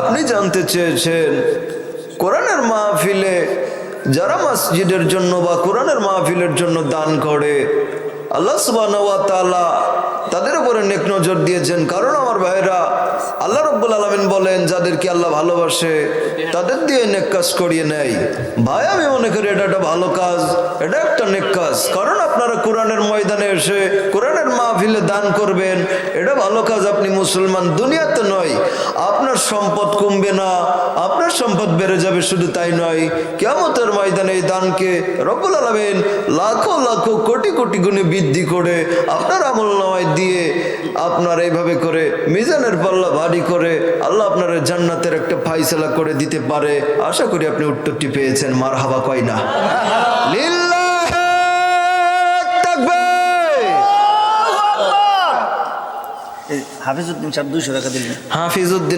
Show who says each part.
Speaker 1: আপনি জানতে চেয়েছেন কোরআনের মাহফিলে যারা মসজিদের জন্য বা কোরআনের মাহফিলের জন্য দান করে, আল্লাহ সুবাহ তাদের উপরে নেক নজর দিয়েছেন। কারণ আমার ভাইরা আল্লাহ রব্বুল আলমিন বলেন, যাদেরকে আল্লাহ ভালোবাসে, তাদের দিয়ে নেক কাজ করিয়ে নেয়। ভাই, আমি মনে করি এটা একটা ভালো কাজ, এটা একটা নেক কাজ। কারণ আপনারা কোরআনের ময়দানে এসে কোরআনের মাহফিলে দান করবেন, এটা ভালো কাজ আপনি মুসলমান দুনিয়াতে নয়। আপনার সম্পদ কমবে না, আপনার সম্পদ বেড়ে যাবে শুধু তাই নয়। কেমতের ময়দানে এই দানকে রব্বুল আলমিন লাখো লাখো কোটি কোটি গুণে বৃদ্ধি করে আপনার আমল নামায় দিয়ে আপনার এইভাবে করে মিজানের পাল্লা ভারী করে আল্লাহ আপনার জান্নাতের একটা ফাইসলা করে দিতে পারে। আশা করি আপনি উত্তরটি পেয়েছেন। মার হাবা কয় না। তাকবীর।
Speaker 2: সাহেব দুইশো টাকা দিলেন।
Speaker 1: হাফিজউদ্দিন